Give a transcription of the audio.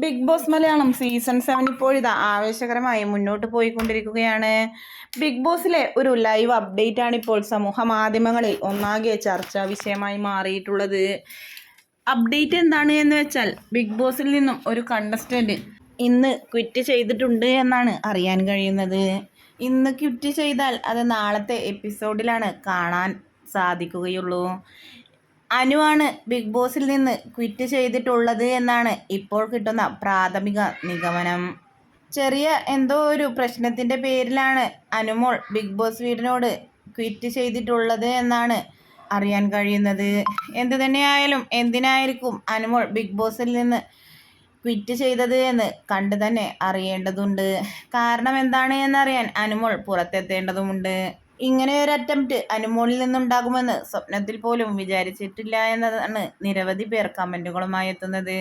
Big boss Malayalam season seven ഇപ്പോഴിതാ ആവേശകരമായി മുന്നോട്ട് പോയിക്കൊണ്ടിരിക്കുകയാണ്. ബിഗ് ബോസിലെ ഒരു ലൈവ് അപ്ഡേറ്റ് ആണ് ഇപ്പോൾ സമൂഹ മാധ്യമങ്ങളിൽ ഒന്നാകെ ചർച്ചാ വിഷയമായി മാറിയിട്ടുള്ളത്. അപ്ഡേറ്റ് എന്താണ് എന്ന് വെച്ചാൽ ബിഗ് ബോസിൽ നിന്നും ഒരു കണ്ടസ്റ്റന്റ് ഇന്ന് ക്വിറ്റ് ചെയ്തിട്ടുണ്ട് എന്നാണ് അറിയാൻ കഴിയുന്നത്. ഇന്ന് ക്വിറ്റ് ചെയ്താൽ അത് നാളത്തെ എപ്പിസോഡിലാണ് കാണാൻ സാധിക്കുകയുള്ളൂ. അനുവാണ് ബിഗ് ബോസിൽ നിന്ന് ക്വിറ്റ് ചെയ്തിട്ടുള്ളത് എന്നാണ് ഇപ്പോൾ കിട്ടുന്ന പ്രാഥമിക നിഗമനം. ചെറിയ എന്തോ ഒരു പ്രശ്നത്തിന്റെ പേരിലാണ് അനുമോൾ ബിഗ് ബോസ് വീടിനോട് ക്വിറ്റ് ചെയ്തിട്ടുള്ളത് എന്നാണ് അറിയാൻ കഴിയുന്നത്. എന്തു തന്നെയായാലും എന്തിനായിരിക്കും അനുമോൾ ബിഗ് ബോസിൽ നിന്ന് ക്വിറ്റ് ചെയ്തത് എന്ന് കണ്ടു തന്നെ അറിയേണ്ടതുണ്ട്. കാരണം എന്താണ് എന്നറിയാൻ അനുമോൾ പുറത്തെത്തേണ്ടതുമുണ്ട്. ഇങ്ങനെ ഒരു അറ്റംപ്റ്റ് അനുമോളിൽ നിന്നുണ്ടാകുമെന്ന് സ്വപ്നത്തിൽ പോലും വിചാരിച്ചിട്ടില്ല എന്നതാണ് നിരവധി പേർ കമന്റുകളുമായി എത്തുന്നത്.